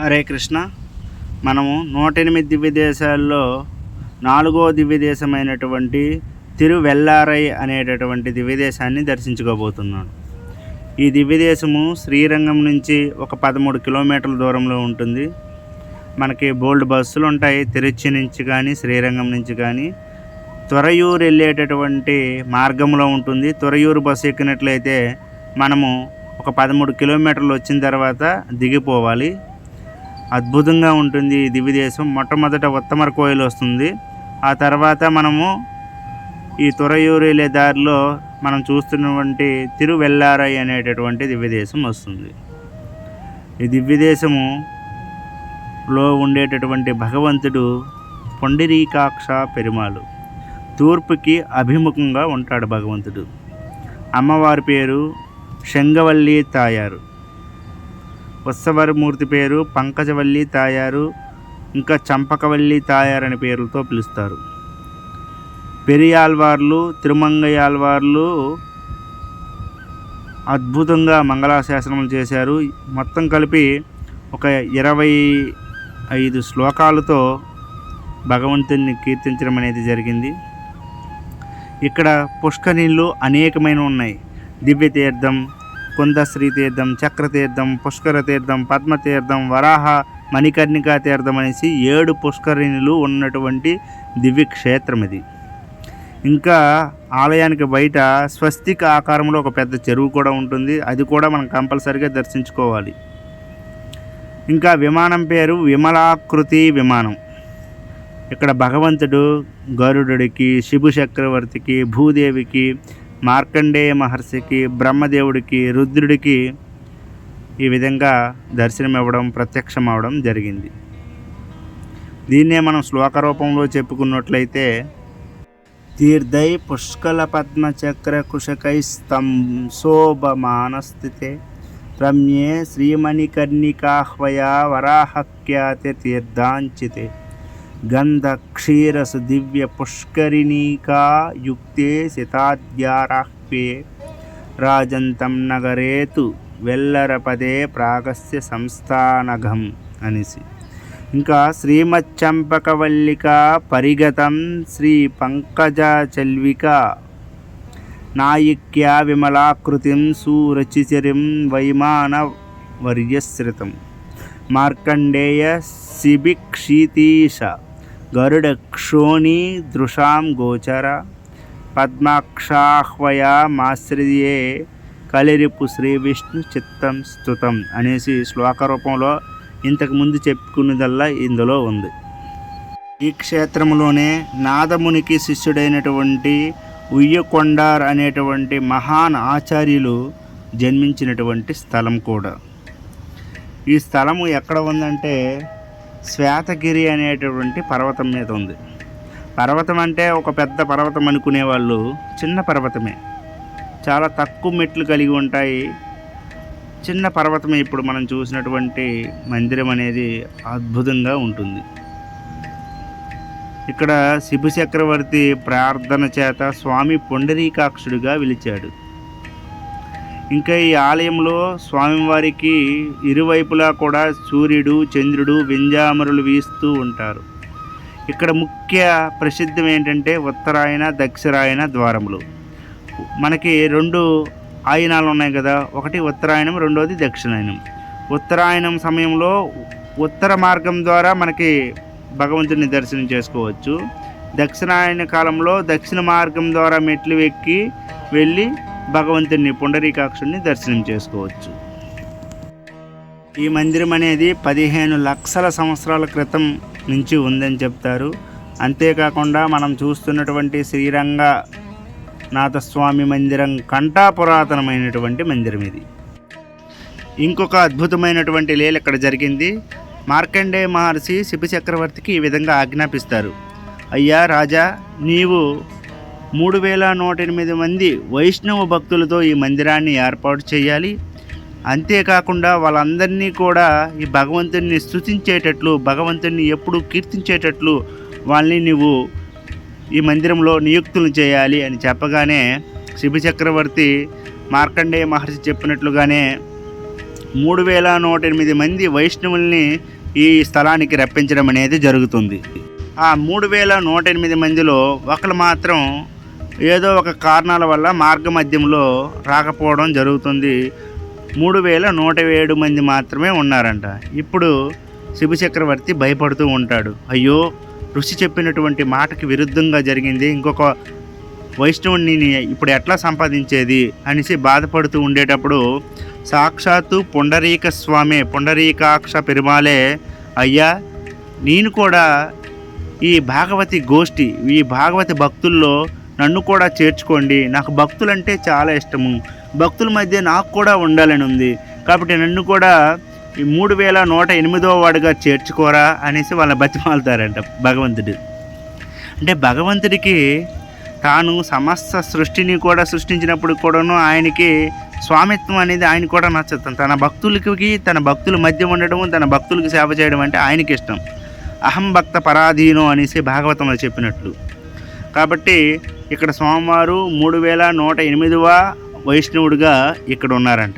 హరే కృష్ణ. మనము నూట ఎనిమిది దివ్య దేశాల్లో నాలుగో దివ్య దేశమైనటువంటి తిరువెల్లారై అనేటటువంటి దివ్య దేశాన్ని దర్శించుకోబోతున్నాను ఈ దివ్య దేశము శ్రీరంగం నుంచి ఒక పదమూడు కిలోమీటర్ల దూరంలో ఉంటుంది. మనకి బోల్డ్ బస్సులు ఉంటాయి. తిరుచి నుంచి కానీ శ్రీరంగం నుంచి కానీ. త్వరయూరు వెళ్ళేటటువంటి మార్గంలో ఉంటుంది. త్వరయూరు బస్సు ఎక్కినట్లయితే మనము ఒక పదమూడు కిలోమీటర్లు వచ్చిన తర్వాత దిగిపోవాలి. అద్భుతంగా ఉంటుంది ఈ దివ్యదేశం మొట్టమొదట ఉత్తమర కోయిల్ వస్తుంది. ఆ తర్వాత మనము ఈ తురయూరు వెళ్ళే దారిలో మనం చూస్తున్నటువంటి తిరువెల్లారై అనేటటువంటి దివ్యదేశం వస్తుంది. ఈ దివ్యదేశములో లో ఉండేటటువంటి భగవంతుడు పొండిరీకాక్ష పెరుమాలు తూర్పుకి అభిముఖంగా ఉంటాడు భగవంతుడు. అమ్మవారి పేరు శంగవల్లి తాయారు. ఉత్సవరమూర్తి పేరు పంకజవల్లి తాయారు ఇంకా చంపకవల్లి తాయారు అనే పేర్లతో పిలుస్తారు. పెరియాల్వార్లు తిరుమంగయాల్వార్లు అద్భుతంగా మంగళాశాసనం చేశారు. మొత్తం కలిపి ఒక ఇరవై ఐదు శ్లోకాలతో భగవంతుని కీర్తించడం అనేది జరిగింది. ఇక్కడ పుష్కరిణులు అనేకమైన ఉన్నాయి. దివ్య తీర్థం కుందశ్రీ తీర్థం చక్రతీర్థం పుష్కర తీర్థం పద్మతీర్థం వరాహ మణికర్ణికా తీర్థం అనేసి ఏడు పుష్కరిణులు ఉన్నటువంటి దివ్య క్షేత్రం ఇది. ఇంకా ఆలయానికి బయట స్వస్తిక ఆకారంలో ఒక పెద్ద చెరువు కూడా ఉంటుంది. అది కూడా మనం కంపల్సరిగా దర్శించుకోవాలి. ఇంకా విమానం పేరు విమలాకృతి విమానం. ఇక్కడ భగవంతుడు గరుడుడికి శిబు చక్రవర్తికి భూదేవికి మార్కండేయ మహర్షికి బ్రహ్మదేవుడికి రుద్రుడికి ఈ విధంగా దర్శనం ఇవ్వడం ప్రత్యక్షం అవడం జరిగింది. దీన్నే మనం శ్లోక రూపంలో చెప్పుకున్నట్లయితే తీర్థై పుష్కల పద్మచక్ర కుశకై స్తంశోభమానస్థితే రమ్యే శ్రీమణికర్ణికాహ్వయా వరాహఖ్యాతి తీర్థాంచితే. గంధక్షీరసు దివ్య పుష్కరిణీకా యుక్తే శతాద్యారాహ్వే రాజంతం నగరేతు వెల్లరపదే ప్రాగస్య సంస్థానఘం అనేసి ఇంకా శ్రీమచ్చంపకవల్లిక పరిగతం శ్రీ పంకజచల్విక నాయిక్య విమలాకృతిం సురచిచరిం వైమాన వర్యశ్రితం మార్కండేయ శిబిక్షితీశ గరుడ క్షోణి దృశాం గోచర పద్మాక్షాహ్వయమాశ్రయే కలిరిపు శ్రీ విష్ణు చిత్తం స్థుతం అనేసి శ్లోక రూపంలో ఇంతకుముందు చెప్పుకున్నదల్లా ఇందులో ఉంది. ఈ క్షేత్రంలోనే నాదమునికి శిష్యుడైనటువంటి ఉయ్యకొండార్ అనేటువంటి మహాన్ ఆచార్యులు జన్మించినటువంటి స్థలం కూడా. ఈ స్థలము ఎక్కడ ఉందంటే శ్వేతగిరి అనేటటువంటి పర్వతం మీద ఉంది. పర్వతం అంటే ఒక పెద్ద పర్వతం అనుకునే వాళ్ళు చిన్న పర్వతమే. చాలా తక్కువ మెట్లు కలిగి ఉంటాయి. చిన్న పర్వతమే ఇప్పుడు మనం చూసినటువంటి మందిరం అనేది అద్భుతంగా ఉంటుంది. ఇక్కడ శిబు చక్రవర్తి ప్రార్థన చేత స్వామి పొండరీకాక్షుడిగా పిలిచాడు ఇంకా ఈ ఆలయంలో స్వామివారికి ఇరువైపులా కూడా సూర్యుడు చంద్రుడు వింజామరులు వీస్తూ ఉంటారు. ఇక్కడ ముఖ్య ప్రసిద్ధం ఏంటంటే ఉత్తరాయణ దక్షిణాయన ద్వారములు. మనకి రెండు ఆయనాలు ఉన్నాయి కదా ఒకటి ఉత్తరాయణం రెండోది దక్షిణాయనం ఉత్తరాయణం సమయంలో ఉత్తర మార్గం ద్వారా మనకి భగవంతుని దర్శనం చేసుకోవచ్చు. దక్షిణాయన కాలంలో దక్షిణ మార్గం ద్వారా మెట్లు ఎక్కి వెళ్ళి భగవంతుని పుండరీకాక్షుడిని దర్శనం చేసుకోవచ్చు. ఈ మందిరం అనేది పదిహేను లక్షల సంవత్సరాల క్రితం నుంచి ఉందని చెప్తారు. అంతేకాకుండా మనం చూస్తున్నటువంటి శ్రీరంగ నాథస్వామి మందిరం కంటా పురాతనమైనటువంటి మందిరం ఇది. ఇంకొక అద్భుతమైనటువంటి లీల ఇక్కడ జరిగింది. మార్కండే మహర్షి శిబి చక్రవర్తికి ఈ విధంగా ఆజ్ఞాపిస్తారు. అయ్యా రాజా నీవు మూడు వేల నూట ఎనిమిది మంది వైష్ణవ భక్తులతో ఈ మందిరాన్ని ఏర్పాటు చేయాలి. అంతేకాకుండా వాళ్ళందరినీ కూడా ఈ భగవంతుని స్థుతించేటట్లు భగవంతుని ఎప్పుడు కీర్తించేటట్లు వాళ్ళని నువ్వు ఈ మందిరంలో నియుక్తులు చేయాలి అని చెప్పగానే శిబి చక్రవర్తి మార్కండేయ మహర్షి చెప్పినట్లుగానే మూడు వేల నూట ఎనిమిది మంది వైష్ణవుల్ని ఈ స్థలానికి రప్పించడం అనేది జరుగుతుంది. ఆ మూడు వేల నూట ఎనిమిది మందిలో ఒకరు మాత్రం ఏదో ఒక కారణాల వల్ల మార్గ మధ్యంలో రాకపోవడం జరుగుతుంది. మూడు వేల నూట ఏడు మంది మాత్రమే ఉన్నారంట. ఇప్పుడు శివ చక్రవర్తి భయపడుతూ ఉంటాడు. అయ్యో ఋషి చెప్పినటువంటి మాటకి విరుద్ధంగా జరిగింది. ఇంకొక వైష్ణవుని ఇప్పుడు ఎట్లా సంపాదించేది అనేసి బాధపడుతూ ఉండేటప్పుడు సాక్షాత్తు పుండరీక స్వామి పుండరీకాక్ష పెరుమాలే అయ్యా నేను కూడా ఈ భాగవతి గోష్ఠి ఈ భాగవతి భక్తుల్లో నన్ను కూడా చేర్చుకోండి. నాకు భక్తులంటే చాలా ఇష్టము. భక్తుల మధ్య నాకు కూడా ఉండాలని ఉంది. కాబట్టి నన్ను కూడా ఈ మూడు వేల నూట ఎనిమిదో వాడుగా చేర్చుకోరా అనేసి వాళ్ళ బతిమాలుతారంట భగవంతుడు. అంటే భగవంతుడికి తాను సమస్త సృష్టిని కూడా సృష్టించినప్పుడు కూడాను ఆయనకి స్వామిత్వం అనేది ఆయన కూడా నచ్చదు తన భక్తులకి తన భక్తుల మధ్య ఉండడం తన భక్తులకి సేవ చేయడం అంటే ఆయనకి ఇష్టం. అహం భక్త పరాధీనం అనేసి భాగవతంలో చెప్పినట్లు. కాబట్టి ఇక్కడ స్వామివారు మూడు వేల నూట ఎనిమిదవ వైష్ణవుడిగా ఇక్కడ ఉన్నారంట.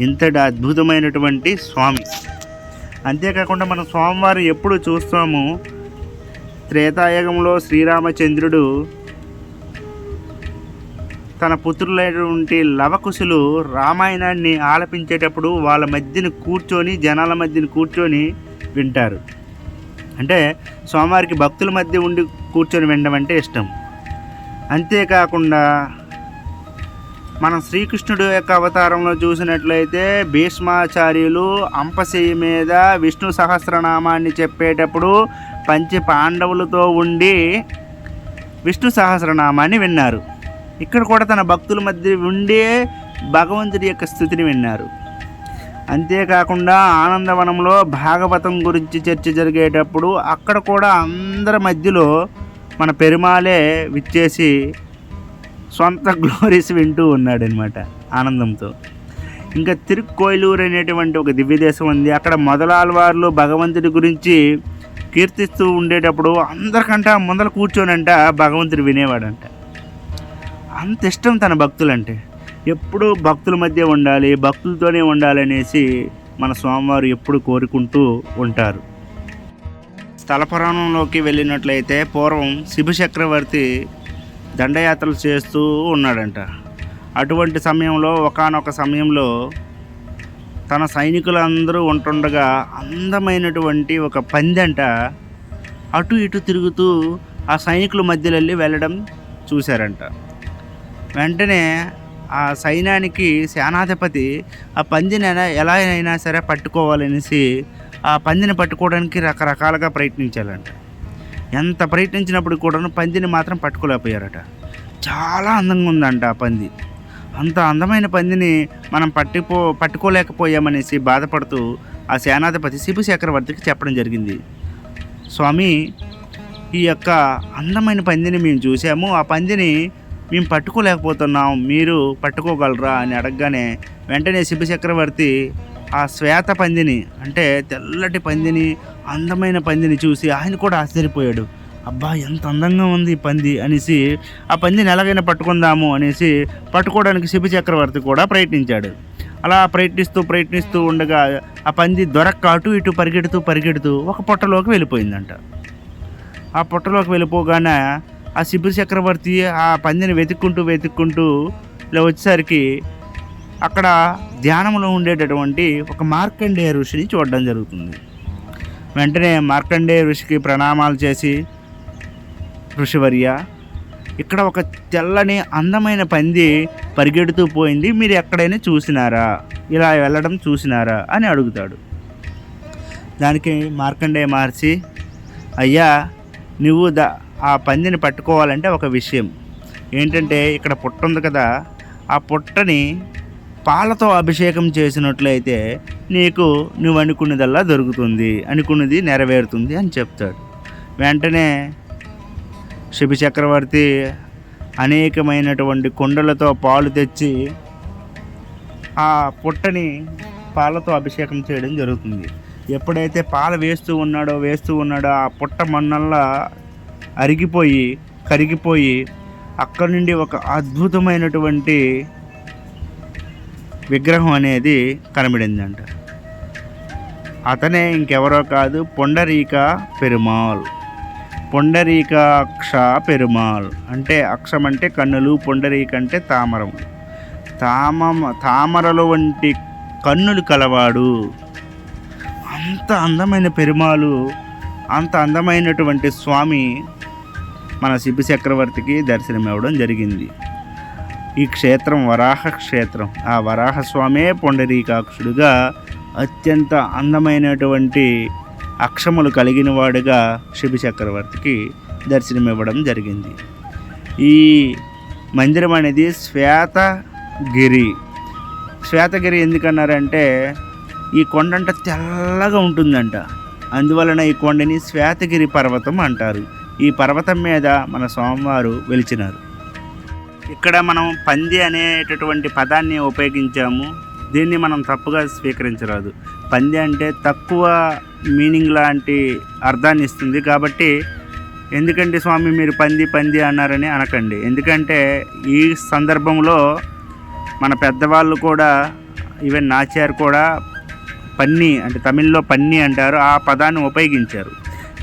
ఇంతటి అద్భుతమైనటువంటి స్వామి. అంతేకాకుండా మనం స్వామివారు ఎప్పుడు చూస్తాము? త్రేతాయుగంలో శ్రీరామచంద్రుడు తన పుత్రులైనటువంటి లవకుశులు రామాయణాన్ని ఆలపించేటప్పుడు వాళ్ళ మధ్యన కూర్చొని జనాల మధ్యన కూర్చొని వింటారు. అంటే స్వామివారికి భక్తుల మధ్య ఉండి కూర్చొని వినడం అంటే ఇష్టం. అంతేకాకుండా మనం శ్రీకృష్ణుడు యొక్క అవతారంలో చూసినట్లయితే భీష్మాచార్యులు అంపశయ్య మీద విష్ణు సహస్రనామాన్ని చెప్పేటప్పుడు పంచి పాండవులతో ఉండి విష్ణు సహస్రనామాన్ని విన్నారు. ఇక్కడ కూడా తన భక్తుల మధ్య ఉండే భగవంతుడి యొక్క స్థుతిని విన్నారు. అంతేకాకుండా ఆనందవనంలో భాగవతం గురించి చర్చ జరిగేటప్పుడు అక్కడ కూడా అందరి మధ్యలో మన పెరుమాలే విచ్చేసి సొంత గ్లోరీస్ వింటూ ఉన్నాడనమాట ఆనందంతో. ఇంకా తిరుక్కోయిలూరు అనేటువంటి ఒక దివ్యదేశం ఉంది. అక్కడ మొదలాల్వార్లు భగవంతుడి గురించి కీర్తిస్తూ ఉండేటప్పుడు అందరికంట ముందర కూర్చోనంట భగవంతుడు వినేవాడంట. అంత ఇష్టం తన భక్తులంటే. ఎప్పుడూ భక్తుల మధ్య ఉండాలి భక్తులతోనే ఉండాలనేసి మన స్వామివారు ఎప్పుడు కోరుకుంటూ ఉంటారు. స్థలపురాణంలోకి వెళ్ళినట్లయితే పూర్వం శివ చక్రవర్తి దండయాత్రలు చేస్తూ ఉన్నాడంట. అటువంటి సమయంలో ఒకానొక సమయంలో తన సైనికులందరూ ఉంటుండగా అందమైనటువంటి ఒక పందెంట అటు ఇటు తిరుగుతూ ఆ సైనికుల మధ్యలో వెళ్ళి వెళ్ళడం చూశారంట. వెంటనే ఆ సైన్యానికి సేనాధిపతి ఆ పందిని ఎలా అయినా సరే పట్టుకోవాలనేసి ఆ పందిని పట్టుకోవడానికి రకరకాలుగా ప్రయత్నించాలంట. ఎంత ప్రయత్నించినప్పుడు కూడా పందిని మాత్రం పట్టుకోలేకపోయారట. చాలా అందంగా ఉందంట ఆ పంది. అంత అందమైన పందిని మనం పట్టిపో పట్టుకోలేకపోయామనేసి బాధపడుతూ ఆ సేనాధిపతి శిబు చక్రవర్తికి చెప్పడం జరిగింది. స్వామి ఈ యొక్క అందమైన పందిని మేము చూసాము ఆ పందిని మేము పట్టుకోలేకపోతున్నాం. మీరు పట్టుకోగలరా అని అడగగానే వెంటనే శిబు చక్రవర్తి ఆ శ్వేత పందిని అంటే తెల్లటి పందిని అందమైన పందిని చూసి ఆయన కూడా ఆశ్చర్యపోయాడు. అబ్బా ఎంత అందంగా ఉంది ఈ పంది అనేసి ఆ పందిని ఎలాగైనా పట్టుకుందాము అనేసి పట్టుకోవడానికి శిబి చక్రవర్తి కూడా ప్రయత్నించాడు. అలా ప్రయత్నిస్తూ ప్రయత్నిస్తూ ఉండగా ఆ పంది దొరక్క అటు ఇటు పరిగెడుతూ పరిగెడుతూ ఒక పొట్టలోకి వెళ్ళిపోయిందంట. ఆ పొట్టలోకి వెళ్ళిపోగానే ఆ శిబు చక్రవర్తి ఆ పందిని వెతుక్కుంటూ వెతుక్కుంటూ ఇలా వచ్చేసరికి అక్కడ ధ్యానంలో ఉండేటటువంటి ఒక మార్కండేయ ఋషిని చూడడం జరుగుతుంది. వెంటనే మార్కండేయ ఋషికి ప్రణామాలు చేసి ఋషివర్య ఇక్కడ ఒక తెల్లని అందమైన పంది పరిగెడుతూ పోయింది మీరు ఎక్కడైనా చూసినారా? ఇలా వెళ్ళడం చూసినారా? అని అడుగుతాడు. దానికి మార్కండేయ మహర్షి అయ్యా నువ్వు ద ఆ పందిని పట్టుకోవాలంటే ఒక విషయం. ఏంటంటే ఇక్కడ పుట్ట ఉంది కదా ఆ పుట్టని పాలతో అభిషేకం చేసినట్లయితే నీకు నువ్వు అనుకున్నదల్లా దొరుకుతుంది అనుకున్నది నెరవేరుతుంది అని చెప్తాడు. వెంటనే శిబి చక్రవర్తి అనేకమైనటువంటి కుండలతో పాలు తెచ్చి ఆ పుట్టని పాలతో అభిషేకం చేయడం జరుగుతుంది. ఎప్పుడైతే పాలు వేస్తూ ఉన్నాడో వేస్తూ ఉన్నాడో ఆ పుట్ట మన్నల్లా అరిగిపోయి కరిగిపోయి అక్కడి నుండి ఒక అద్భుతమైనటువంటి విగ్రహం అనేది కనబడిందంట. అతనే ఇంకెవరో కాదు పొండరీక పెరుమాల్ పొండరీకాక్ష పెరుమాల్ అంటే అక్షం అంటే కన్నులు పొండరీక అంటే తామరం. తామ తామరలు వంటి కన్నులు కలవాడు. అంత అందమైన పెరుమాలు అంత అందమైనటువంటి స్వామి మన శిబి చక్రవర్తికి దర్శనమివ్వడం జరిగింది. ఈ క్షేత్రం వరాహ క్షేత్రం ఆ వరాహస్వామే పొండరీకాక్షుడుగా అత్యంత అందమైనటువంటి అక్షములు కలిగిన వాడుగా శిబి చక్రవర్తికి దర్శనమివ్వడం జరిగింది. ఈ మందిరం అనేది శ్వేతగిరి. శ్వేతగిరి ఎందుకన్నారంటే ఈ కొండంట తెల్లగా ఉంటుందంట. అందువలన ఈ కొండని శ్వేతగిరి పర్వతం అంటారు. ఈ పర్వతం మీద మన స్వామివారు వెలిచినారు. ఇక్కడ మనం పంది అనేటటువంటి పదాన్ని ఉపయోగించాము. దీన్ని మనం తప్పుగా స్వీకరించరాదు. పంది అంటే తక్కువ మీనింగ్ లాంటి అర్థాన్ని ఇస్తుంది కాబట్టి ఎందుకంటే స్వామి మీరు పంది పంది అన్నారని అనకండి. ఎందుకంటే ఈ సందర్భంలో మన పెద్దవాళ్ళు కూడా ఈవెన్ నాచారు కూడా పన్ని అంటే తమిళ్ళో పన్ని అంటారు. ఆ పదాన్ని ఉపయోగించారు.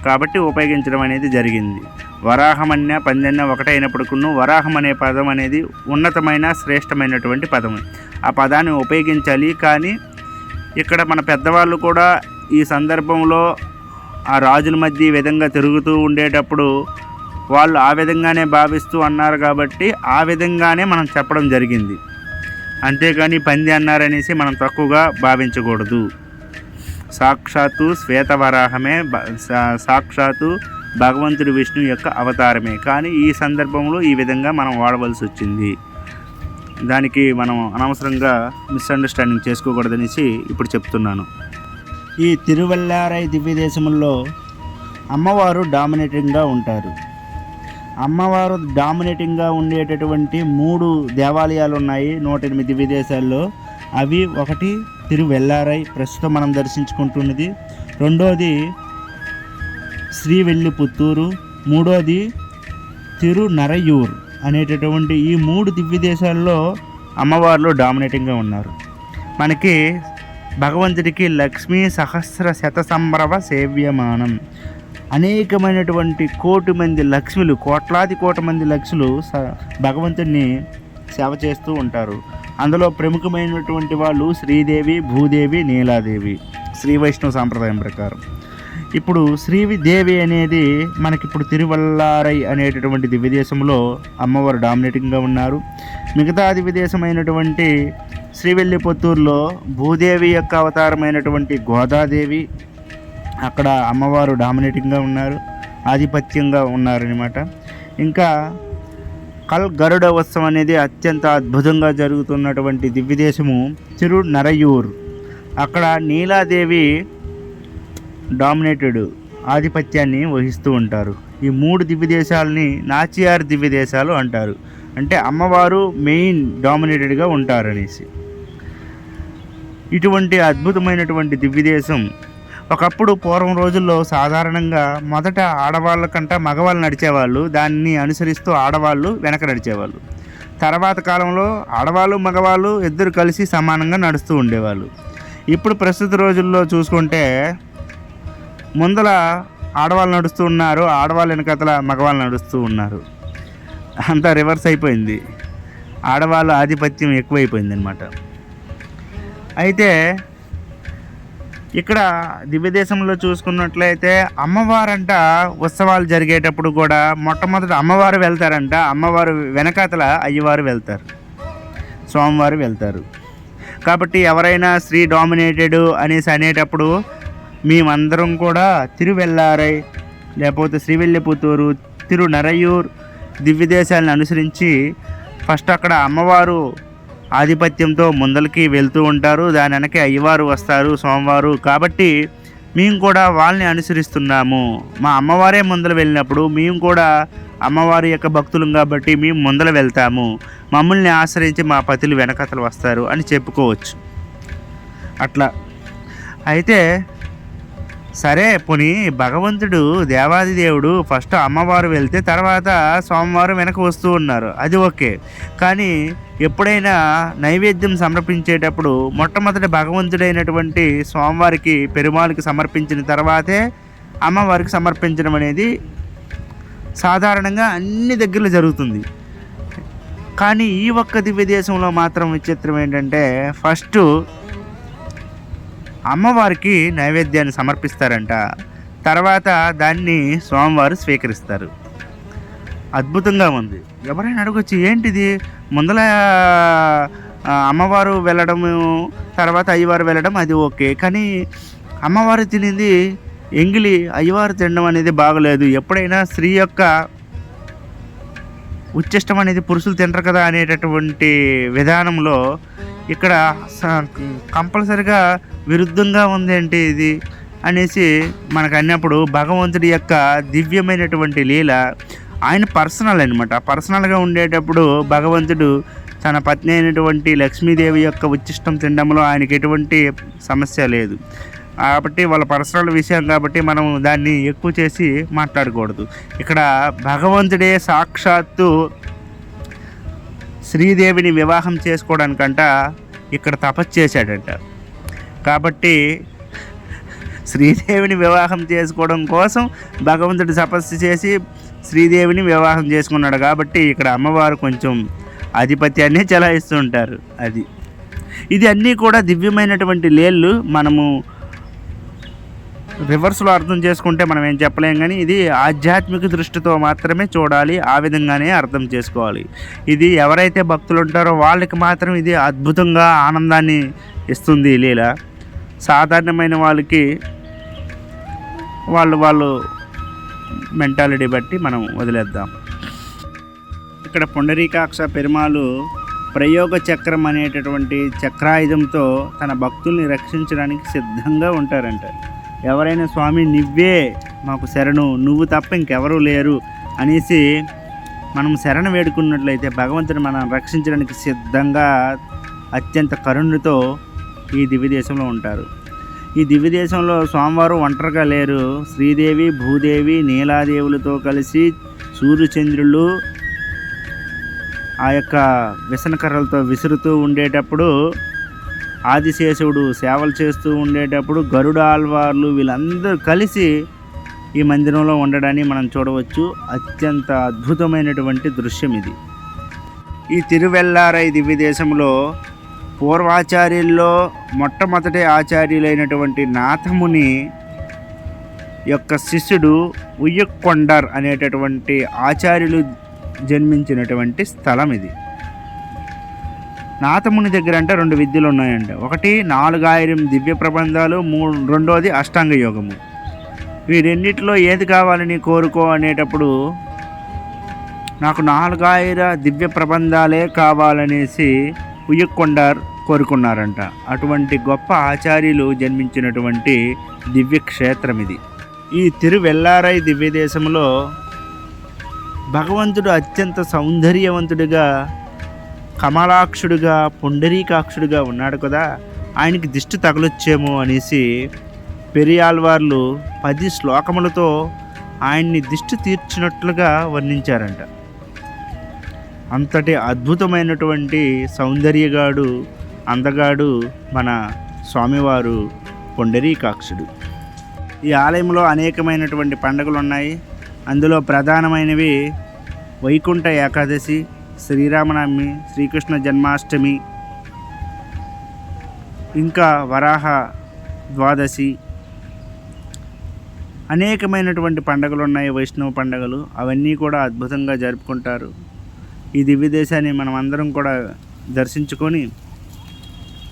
కాబట్టి ఉపయోగించడం అనేది జరిగింది. వరాహమన్య పందెన్న ఒకటైనప్పటికీ వరాహం అనే పదం అనేది ఉన్నతమైన శ్రేష్టమైనటువంటి పదం ఆ పదాన్ని ఉపయోగించాలి కానీ ఇక్కడ మన పెద్దవాళ్ళు కూడా ఈ సందర్భంలో ఆ రాజుల మధ్య ఈ విధంగా తిరుగుతూ ఉండేటప్పుడు వాళ్ళు ఆ విధంగానే భావిస్తూ అన్నారు కాబట్టి ఆ విధంగానే మనం చెప్పడం జరిగింది. అంతేగాని పంది అన్నారనేసి మనం తక్కువగా భావించకూడదు. సాక్షాత్తు శ్వేతవరాహమే బ- సాక్షాత్తు భగవంతుడి విష్ణు యొక్క అవతారమే. కానీ ఈ సందర్భంలో ఈ విధంగా మనం వాడవలసి వచ్చింది. దానికి మనం అనవసరంగా మిస్అండర్స్టాండింగ్ చేసుకోకూడదనేసి ఇప్పుడు చెప్తున్నాను. ఈ తిరువల్లారై దివ్యదేశంలో అమ్మవారు డామినేటింగ్గా ఉంటారు. అమ్మవారు డామినేటింగ్గా ఉండేటటువంటి మూడు దేవాలయాలు ఉన్నాయి నూట ఎనిమిది విదేశాల్లో అవి ఒకటి తిరువెల్లారై ప్రస్తుతం మనం దర్శించుకుంటున్నది. రెండోది శ్రీవెల్లిపుత్తూరు మూడోది తిరునరయూర్ అనేటటువంటి ఈ మూడు దివ్య దేశాల్లో అమ్మవార్లు డామినేటింగ్గా ఉన్నారు. మనకి భగవంతుడికి లక్ష్మీ సహస్ర శత సంభ్రవ సేవ్యమానం. అనేకమైనటువంటి కోటి మంది లక్ష్ములు కోట్లాది కోటి మంది లక్ష్ములు స- భగవంతుడిని సేవ చేస్తూ ఉంటారు. అందులో ప్రముఖమైనటువంటి వాళ్ళు శ్రీదేవి భూదేవి నీలాదేవి శ్రీ వైష్ణవ సాంప్రదాయం ప్రకారం. ఇప్పుడు శ్రీదేవి అనేది మనకిప్పుడు తిరువల్లారై అనేటటువంటి దివ్యదేశంలో అమ్మవారు డామినేటింగ్గా ఉన్నారు. మిగతా దివ్యదేశమైనటువంటి శ్రీవెల్లిపుత్తూరులో భూదేవి యొక్క అవతారమైనటువంటి గోదాదేవి అక్కడ అమ్మవారు డామినేటింగ్గా ఉన్నారు ఆధిపత్యంగా ఉన్నారనమాట ఇంకా కల్ గరుడ ఉత్సవం అనేది అత్యంత అద్భుతంగా జరుగుతున్నటువంటి దివ్యదేశము తిరు నరయూర్ అక్కడ నీలాదేవి డామినేటెడ్ ఆధిపత్యాన్ని వహిస్తూ ఉంటారు. ఈ మూడు దివ్య దేశాలని నాచియార్ దివ్య దేశాలు అంటారు. అంటే అమ్మవారు మెయిన్ డామినేటెడ్గా ఉంటారనేసి. ఇటువంటి అద్భుతమైనటువంటి దివ్యదేశం ఒకప్పుడు పూర్వం రోజుల్లో సాధారణంగా మొదట ఆడవాళ్ళకంట మగవాళ్ళు నడిచేవాళ్ళు దాన్ని అనుసరిస్తూ ఆడవాళ్ళు వెనక నడిచేవాళ్ళు. తర్వాత కాలంలో ఆడవాళ్ళు మగవాళ్ళు ఇద్దరు కలిసి సమానంగా నడుస్తూ ఉండేవాళ్ళు. ఇప్పుడు ప్రస్తుత రోజుల్లో చూసుకుంటే ముందల ఆడవాళ్ళు నడుస్తూ ఉన్నారు ఆడవాళ్ళ వెనకతల మగవాళ్ళు నడుస్తూ ఉన్నారు. అంతా రివర్స్ అయిపోయింది. ఆడవాళ్ళ ఆధిపత్యం ఎక్కువైపోయింది అనమాట అయితే ఇక్కడ దివ్యదేశంలో చూసుకున్నట్లయితే అమ్మవారంట ఉత్సవాలు జరిగేటప్పుడు కూడా మొట్టమొదట అమ్మవారు వెళ్తారంట. అమ్మవారు వెనకాతల అయ్యవారు వెళ్తారు. స్వామివారు వెళ్తారు. కాబట్టి ఎవరైనా స్త్రీ డామినేటెడ్ అనేసి అనేటప్పుడు మేమందరం కూడా తిరువెల్లారై లేకపోతే శ్రీవెల్లిపుత్తూరు తిరునరయూర్ దివ్యదేశాలను అనుసరించి ఫస్ట్ అక్కడ అమ్మవారు ఆధిపత్యంతో ముందలకి వెళ్తూ ఉంటారు. దాని వెనక అయ్యవారు వస్తారు సోమవారు. కాబట్టి మేము కూడా వాళ్ళని అనుసరిస్తున్నాము. మా అమ్మవారే ముందర వెళ్ళినప్పుడు మేము కూడా అమ్మవారి యొక్క భక్తులం కాబట్టి మేము ముందర వెళ్తాము. మమ్మల్ని ఆశ్రయించి మా పతులు వెనకతలు వస్తారు అని చెప్పుకోవచ్చు. అట్లా. అయితే సరే పోనీ భగవంతుడు దేవాది దేవుడు ఫస్ట్ అమ్మవారు వెళ్తే తర్వాత సోమవారం వెనక వస్తూ ఉన్నారు. అది ఓకే. కానీ ఎప్పుడైనా నైవేద్యం సమర్పించేటప్పుడు మొట్టమొదటి భగవంతుడైనటువంటి స్వామివారికి పెరుమాళికి సమర్పించిన తర్వాతే అమ్మవారికి సమర్పించడం అనేది సాధారణంగా అన్ని దగ్గరలో జరుగుతుంది. కానీ ఈ ఒక్క దివ్య దేశంలో మాత్రం విచిత్రం ఏంటంటే ఫస్ట్ అమ్మవారికి నైవేద్యాన్ని సమర్పిస్తారంట. తర్వాత దాన్ని స్వామివారు స్వీకరిస్తారు. అద్భుతంగా ఉంది. ఎవరైనా అడగొచ్చు ఏంటిది? ముందల అమ్మవారు వెళ్ళడము తర్వాత అయ్యవారు వెళ్ళడం అది ఓకే. కానీ అమ్మవారు తినేది ఎంగిలి అయ్యవారు తినడం అనేది బాగలేదు. ఎప్పుడైనా స్త్రీ యొక్క ఉచ్చిష్టం అనేది పురుషులు తినరు కదా అనేటటువంటి విధానంలో ఇక్కడ స- కంపల్సరిగా విరుద్ధంగా ఉంది ఇది అనేసి మనకు అన్నప్పుడు భగవంతుడి యొక్క దివ్యమైనటువంటి లీల ఆయన పర్సనల్ అనమాట పర్సనల్గా ఉండేటప్పుడు భగవంతుడు తన పత్ని అయినటువంటి లక్ష్మీదేవి యొక్క ఉచ్చిష్టం తినడంలో ఆయనకి ఎటువంటి సమస్య లేదు. కాబట్టి వాళ్ళ పర్సనల్ విషయం కాబట్టి మనం దాన్ని ఎక్కువ చేసి మాట్లాడకూడదు. ఇక్కడ భగవంతుడే సాక్షాత్తు శ్రీదేవిని వివాహం చేసుకోవడానికంట ఇక్కడ తపస్సు చేశాడంట. కాబట్టి శ్రీదేవిని వివాహం చేసుకోవడం కోసం భగవంతుడు తపస్సు చేసి శ్రీదేవిని వివాహం చేసుకున్నాడు కాబట్టి ఇక్కడ అమ్మవారు కొంచెం ఆధిపత్యాన్ని చెలాయిస్తూ ఉంటారు అది. ఇది అన్నీ కూడా దివ్యమైనటువంటి లేళ్ళు. మనము రివర్స్లో అర్థం చేసుకుంటే మనం ఏం చెప్పలేం కానీ ఇది ఆధ్యాత్మిక దృష్టితో మాత్రమే చూడాలి ఆ విధంగానే అర్థం చేసుకోవాలి. ఇది ఎవరైతే భక్తులు ఉంటారో వాళ్ళకి మాత్రం ఇది అద్భుతంగా ఆనందాన్ని ఇస్తుంది లీల. సాధారణమైన వాళ్ళకి వాళ్ళు వాళ్ళు మెంటాలిటీ బట్టి మనం వదిలేద్దాం. ఇక్కడ పుండరీకాక్ష పెరుమాలు ప్రయోగ చక్రం అనేటటువంటి చక్రాయుధంతో తన భక్తుల్ని రక్షించడానికి సిద్ధంగా ఉంటారంట. ఎవరైనా స్వామి నువ్వే మాకు శరణు నువ్వు తప్ప ఇంకెవరూ లేరు అనేసి మనం శరణ వేడుకున్నట్లయితే భగవంతుని మనం రక్షించడానికి సిద్ధంగా అత్యంత కరుణతో ఈ దివ్యదేశంలో ఉంటారు. ఈ దివ్యదేశంలో స్వామివారు ఒంటరిగా లేరు. శ్రీదేవి భూదేవి నీలాదేవులతో కలిసి సూర్యచంద్రులు ఆ యొక్క విసనకర్రలతో విసురుతూ ఉండేటప్పుడు ఆదిశేషుడు సేవలు చేస్తూ ఉండేటప్పుడు గరుడ ఆల్వార్లు వీళ్ళందరూ కలిసి ఈ మందిరంలో ఉండడాన్ని మనం చూడవచ్చు. అత్యంత అద్భుతమైనటువంటి దృశ్యం ఇది. ఈ తిరువెల్లారై దివ్య దేశంలో పూర్వాచార్యుల్లో మొట్టమొదటి ఆచార్యులైనటువంటి నాథముని యొక్క శిష్యుడు ఉయ్యకొండర్ అనేటటువంటి ఆచార్యులు జన్మించినటువంటి స్థలం ఇది. నాథముని దగ్గర అంటే రెండు విద్యలు ఉన్నాయండి. ఒకటి నాలుగాయిరం దివ్య ప్రబంధాలు మూడు రెండోది అష్టాంగ యోగము. ఈ రెండిట్లో ఏది కావాలని కోరుకో అనేటప్పుడు నాకు నాలుగాయిర దివ్య ప్రబంధాలే కావాలనేసి ఉయ్యకొండార్ కోరుకున్నారంట. అటువంటి గొప్ప ఆచార్యులు జన్మించినటువంటి దివ్య క్షేత్రం ఇది ఈ తిరువెల్లారై దివ్యదేశంలో భగవంతుడు అత్యంత సౌందర్యవంతుడిగా కమలాక్షుడుగా పుండరీకాక్షుడిగా ఉన్నాడు కదా. ఆయనకి దిష్టి తగలొచ్చేమో అనేసి పెరియాల్వార్లు పది శ్లోకములతో ఆయన్ని దిష్టి తీర్చినట్లుగా వర్ణించారంట. అంతటి అద్భుతమైనటువంటి సౌందర్యగాడు అందగాడు మన స్వామివారు పొండరీకాక్షుడు ఈ ఆలయంలో అనేకమైనటువంటి పండుగలు ఉన్నాయి అందులో ప్రధానమైనవి వైకుంఠ ఏకాదశి శ్రీరామనవమి శ్రీకృష్ణ జన్మాష్టమి ఇంకా వరాహ ద్వాదశి. అనేకమైనటువంటి పండుగలు ఉన్నాయి వైష్ణవ పండుగలు. అవన్నీ కూడా అద్భుతంగా జరుపుకుంటారు. ఈ దివ్య దేశాన్ని మనం అందరం కూడా దర్శించుకొని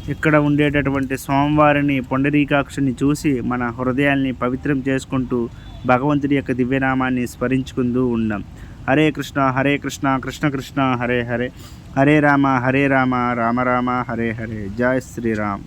ఇక్కడ ఉండేటటువంటి స్వామివారిని పొండరీకాక్షుని చూసి మన హృదయాల్ని పవిత్రం చేసుకుంటూ భగవంతుడి యొక్క దివ్యనామాన్ని స్మరించుకుంటూ ఉందాం హరే కృష్ణ హరే కృష్ణ కృష్ణ కృష్ణ హరే హరే. హరే రామ హరే రామ రామ రామ హరే హరే. జయ శ్రీరామ్.